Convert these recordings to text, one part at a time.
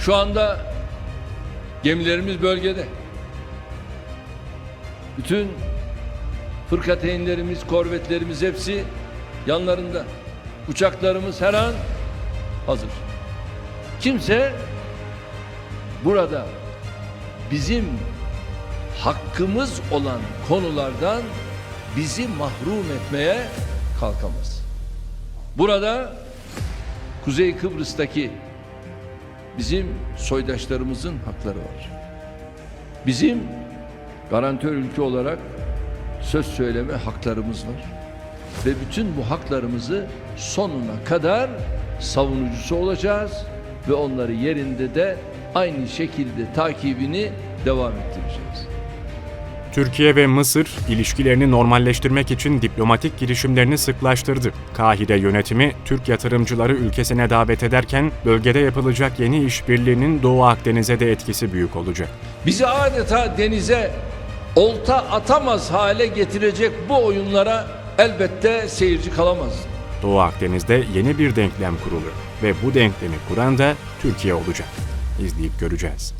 Şu anda gemilerimiz bölgede. Bütün fırkateynlerimiz, korvetlerimiz hepsi yanlarında. Uçaklarımız her an hazır. Kimse burada bizim hakkımız olan konulardan bizi mahrum etmeye kalkamaz. Burada Kuzey Kıbrıs'taki bizim soydaşlarımızın hakları var. Bizim garantör ülke olarak söz söyleme haklarımız var. Ve bütün bu haklarımızı sonuna kadar savunucusu olacağız ve onları yerinde de aynı şekilde takibini devam ettireceğiz. Türkiye ve Mısır ilişkilerini normalleştirmek için diplomatik girişimlerini sıklaştırdı. Kahire yönetimi Türk yatırımcıları ülkesine davet ederken bölgede yapılacak yeni işbirliğinin Doğu Akdeniz'e de etkisi büyük olacak. Bizi adeta denize olta atamaz hale getirecek bu oyunlara elbette seyirci kalamaz. Doğu Akdeniz'de yeni bir denklem kuruluyor ve bu denklemi kuran da Türkiye olacak. İzleyip göreceğiz.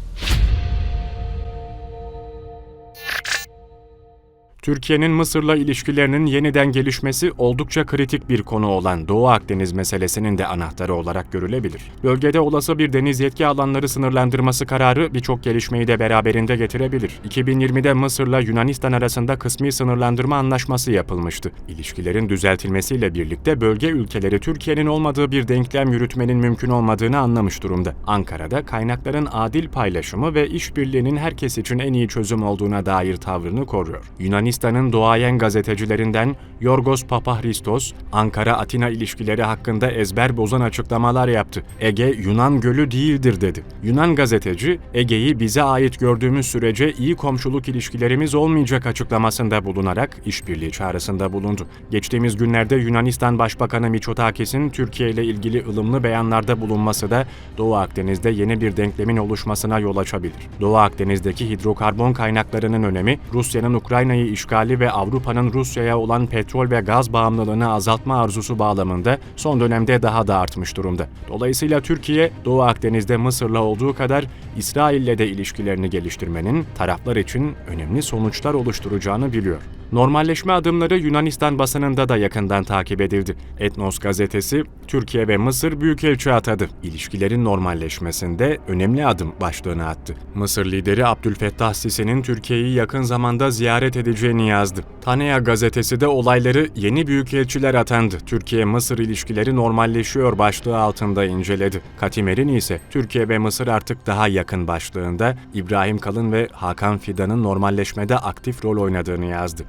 Türkiye'nin Mısır'la ilişkilerinin yeniden gelişmesi oldukça kritik bir konu olan Doğu Akdeniz meselesinin de anahtarı olarak görülebilir. Bölgede olası bir deniz yetki alanları sınırlandırması kararı birçok gelişmeyi de beraberinde getirebilir. 2020'de Mısır'la Yunanistan arasında kısmi sınırlandırma anlaşması yapılmıştı. İlişkilerin düzeltilmesiyle birlikte bölge ülkeleri Türkiye'nin olmadığı bir denklem yürütmenin mümkün olmadığını anlamış durumda. Ankara'da kaynakların adil paylaşımı ve işbirliğinin herkes için en iyi çözüm olduğuna dair tavrını koruyor. Yunanistan'ın doğayen gazetecilerinden Yorgos Papahristos, Ankara-Atina ilişkileri hakkında ezber bozan açıklamalar yaptı. Ege Yunan gölü değildir dedi. Yunan gazeteci, Ege'yi bize ait gördüğümüz sürece iyi komşuluk ilişkilerimiz olmayacak açıklamasında bulunarak işbirliği çağrısında bulundu. Geçtiğimiz günlerde Yunanistan Başbakanı Mitsotakis'in Türkiye ile ilgili ılımlı beyanlarda bulunması da Doğu Akdeniz'de yeni bir denklemin oluşmasına yol açabilir. Doğu Akdeniz'deki hidrokarbon kaynaklarının önemi, Rusya'nın Ukrayna'yı işgali ve Avrupa'nın Rusya'ya olan petrol ve gaz bağımlılığını azaltma arzusu bağlamında son dönemde daha da artmış durumda. Dolayısıyla Türkiye, Doğu Akdeniz'de Mısır'la olduğu kadar İsrail'le de ilişkilerini geliştirmenin taraflar için önemli sonuçlar oluşturacağını biliyor. Normalleşme adımları Yunanistan basınında da yakından takip edildi. Etnos gazetesi, Türkiye ve Mısır büyükelçi atadı. İlişkilerin normalleşmesinde önemli adım başlığını attı. Mısır lideri Abdülfettah Sisi'nin Türkiye'yi yakın zamanda ziyaret edeceğini yazdı. Tanea gazetesi de olayları yeni büyükelçiler atandı. Türkiye-Mısır ilişkileri normalleşiyor başlığı altında inceledi. Katimer'in ise Türkiye ve Mısır artık daha yakın başlığında İbrahim Kalın ve Hakan Fidan'ın normalleşmede aktif rol oynadığını yazdı.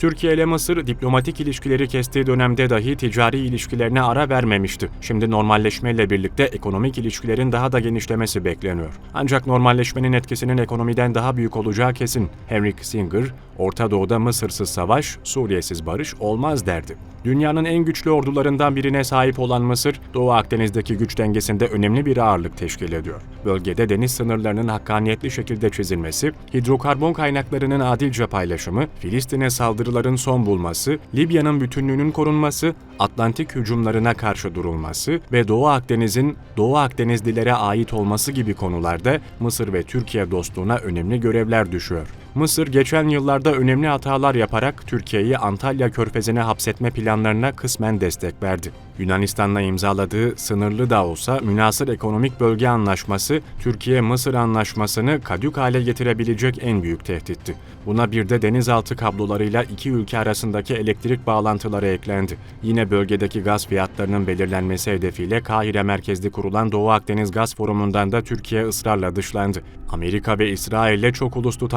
Türkiye ile Mısır diplomatik ilişkileri kestiği dönemde dahi ticari ilişkilerine ara vermemişti. Şimdi normalleşmeyle birlikte ekonomik ilişkilerin daha da genişlemesi bekleniyor. Ancak normalleşmenin etkisinin ekonomiden daha büyük olacağı kesin. Henry Kissinger, Orta Doğu'da Mısırsız savaş, Suriyesiz barış olmaz derdi. Dünyanın en güçlü ordularından birine sahip olan Mısır, Doğu Akdeniz'deki güç dengesinde önemli bir ağırlık teşkil ediyor. Bölgede deniz sınırlarının hakkaniyetli şekilde çizilmesi, hidrokarbon kaynaklarının adilce paylaşımı, Filistin'e saldırıların son bulması, Libya'nın bütünlüğünün korunması, Atlantik hücumlarına karşı durulması ve Doğu Akdeniz'in Doğu Akdenizlilere ait olması gibi konularda Mısır ve Türkiye dostluğuna önemli görevler düşüyor. Mısır geçen yıllarda önemli hatalar yaparak Türkiye'yi Antalya Körfezi'ne hapsetme planlarına kısmen destek verdi. Yunanistan'la imzaladığı sınırlı da olsa münasır ekonomik bölge anlaşması Türkiye-Mısır anlaşmasını kadük hale getirebilecek en büyük tehditti. Buna bir de denizaltı kablolarıyla iki ülke arasındaki elektrik bağlantıları eklendi. Yine bölgedeki gaz fiyatlarının belirlenmesi hedefiyle Kahire merkezli kurulan Doğu Akdeniz Gaz Forumu'ndan da Türkiye ısrarla dışlandı. Amerika ve İsrail'le çok uluslu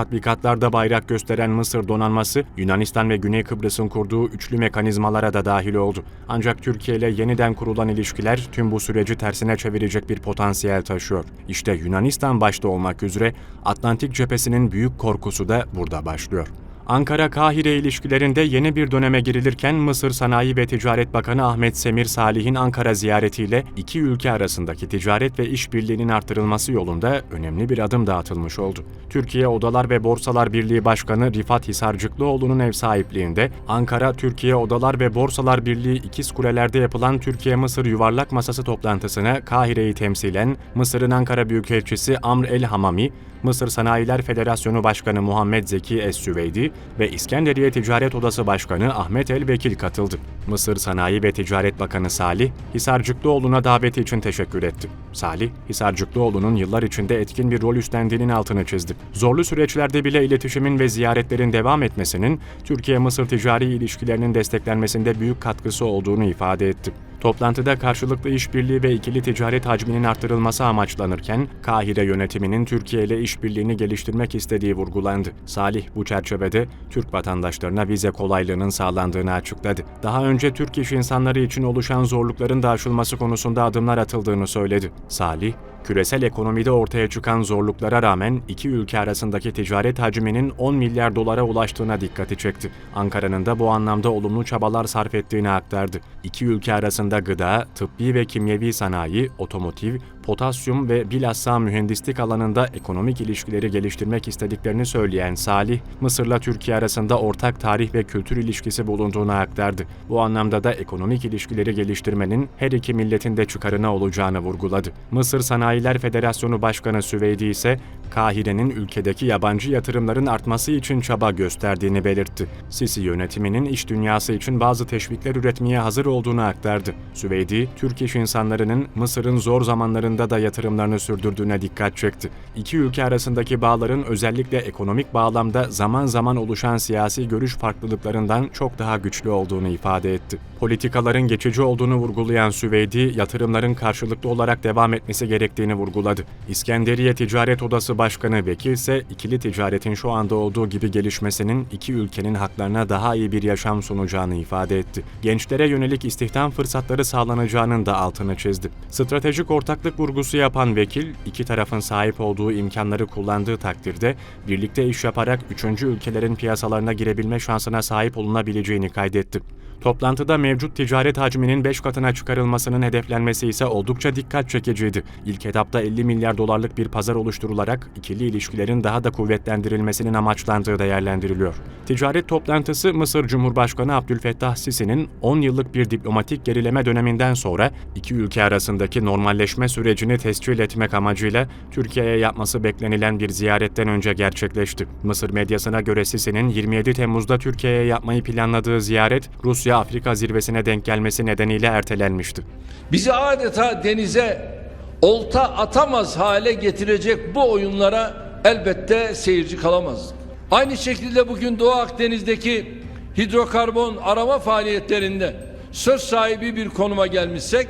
tatbikatlarda bayrak gösteren Mısır donanması, Yunanistan ve Güney Kıbrıs'ın kurduğu üçlü mekanizmalara da dahil oldu. Ancak Türkiye ile yeniden kurulan ilişkiler tüm bu süreci tersine çevirecek bir potansiyel taşıyor. İşte Yunanistan başta olmak üzere Atlantik cephesinin büyük korkusu da burada başlıyor. Ankara-Kahire ilişkilerinde yeni bir döneme girilirken Mısır Sanayi ve Ticaret Bakanı Ahmet Semir Salih'in Ankara ziyaretiyle iki ülke arasındaki ticaret ve işbirliğinin artırılması yolunda önemli bir adım da atılmış oldu. Türkiye Odalar ve Borsalar Birliği Başkanı Rifat Hisarcıklıoğlu'nun ev sahipliğinde Ankara Türkiye Odalar ve Borsalar Birliği İkiz Kuleler'de yapılan Türkiye-Mısır Yuvarlak Masası toplantısına Kahire'yi temsilen Mısır'ın Ankara Büyükelçisi Amr El Hamami, Mısır Sanayiler Federasyonu Başkanı Muhammed Zeki Es-Süveydi ve İskenderiye Ticaret Odası Başkanı Ahmet El Vekil katıldı. Mısır Sanayi ve Ticaret Bakanı Salih, Hisarcıklıoğlu'na daveti için teşekkür etti. Salih, Hisarcıklıoğlu'nun yıllar içinde etkin bir rol üstlendiğinin altını çizdi. Zorlu süreçlerde bile iletişimin ve ziyaretlerin devam etmesinin Türkiye-Mısır ticari ilişkilerinin desteklenmesinde büyük katkısı olduğunu ifade etti. Toplantıda karşılıklı işbirliği ve ikili ticaret hacminin arttırılması amaçlanırken, Kahire yönetiminin Türkiye ile işbirliğini geliştirmek istediği vurgulandı. Salih bu çerçevede Türk vatandaşlarına vize kolaylığının sağlandığını açıkladı. Daha önce Türk iş insanları için oluşan zorlukların da aşılması konusunda adımlar atıldığını söyledi. Salih, küresel ekonomide ortaya çıkan zorluklara rağmen iki ülke arasındaki ticaret hacminin 10 milyar dolara ulaştığına dikkati çekti. Ankara'nın da bu anlamda olumlu çabalar sarf ettiğini aktardı. İki ülke arasında gıda, tıbbi ve kimyevi sanayi, otomotiv, potasyum ve bilhassa mühendislik alanında ekonomik ilişkileri geliştirmek istediklerini söyleyen Salih, Mısır'la Türkiye arasında ortak tarih ve kültür ilişkisi bulunduğunu aktardı. Bu anlamda da ekonomik ilişkileri geliştirmenin her iki milletin de çıkarına olacağını vurguladı. Mısır Sanayiler Federasyonu Başkanı Süveydi ise Kahire'nin ülkedeki yabancı yatırımların artması için çaba gösterdiğini belirtti. Sisi yönetiminin iş dünyası için bazı teşvikler üretmeye hazır olduğunu aktardı. Süveydi, Türk iş insanlarının Mısır'ın zor zamanlarında da yatırımlarını sürdürdüğüne dikkat çekti. İki ülke arasındaki bağların özellikle ekonomik bağlamda zaman zaman oluşan siyasi görüş farklılıklarından çok daha güçlü olduğunu ifade etti. Politikaların geçici olduğunu vurgulayan Süveydi, yatırımların karşılıklı olarak devam etmesi gerektiğini vurguladı. İskenderiye Ticaret Odası Başkanı Vekil ise ikili ticaretin şu anda olduğu gibi gelişmesinin iki ülkenin haklarına daha iyi bir yaşam sunacağını ifade etti. Gençlere yönelik istihdam fırsatları sağlanacağının da altını çizdi. Stratejik ortaklık vurgusu yapan vekil, iki tarafın sahip olduğu imkanları kullandığı takdirde birlikte iş yaparak üçüncü ülkelerin piyasalarına girebilme şansına sahip olunabileceğini kaydetti. Toplantıda mevcut ticaret hacminin 5 katına çıkarılmasının hedeflenmesi ise oldukça dikkat çekiciydi. İlk etapta 50 milyar dolarlık bir pazar oluşturularak ikili ilişkilerin daha da kuvvetlendirilmesinin amaçlandığı değerlendiriliyor. Ticaret toplantısı Mısır Cumhurbaşkanı Abdülfettah Sisi'nin 10 yıllık bir diplomatik gerileme döneminden sonra iki ülke arasındaki normalleşme sürecini tescil etmek amacıyla Türkiye'ye yapması beklenilen bir ziyaretten önce gerçekleşti. Mısır medyasına göre Sisi'nin 27 Temmuz'da Türkiye'ye yapmayı planladığı ziyaret Rusya-Afrika zirvesine denk gelmesi nedeniyle ertelenmişti. Bizi adeta denize olta atamaz hale getirecek bu oyunlara elbette seyirci kalamaz. Aynı şekilde bugün Doğu Akdeniz'deki hidrokarbon arama faaliyetlerinde söz sahibi bir konuma gelmişsek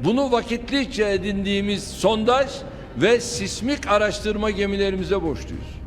bunu vakitlice edindiğimiz sondaj ve sismik araştırma gemilerimize borçluyuz.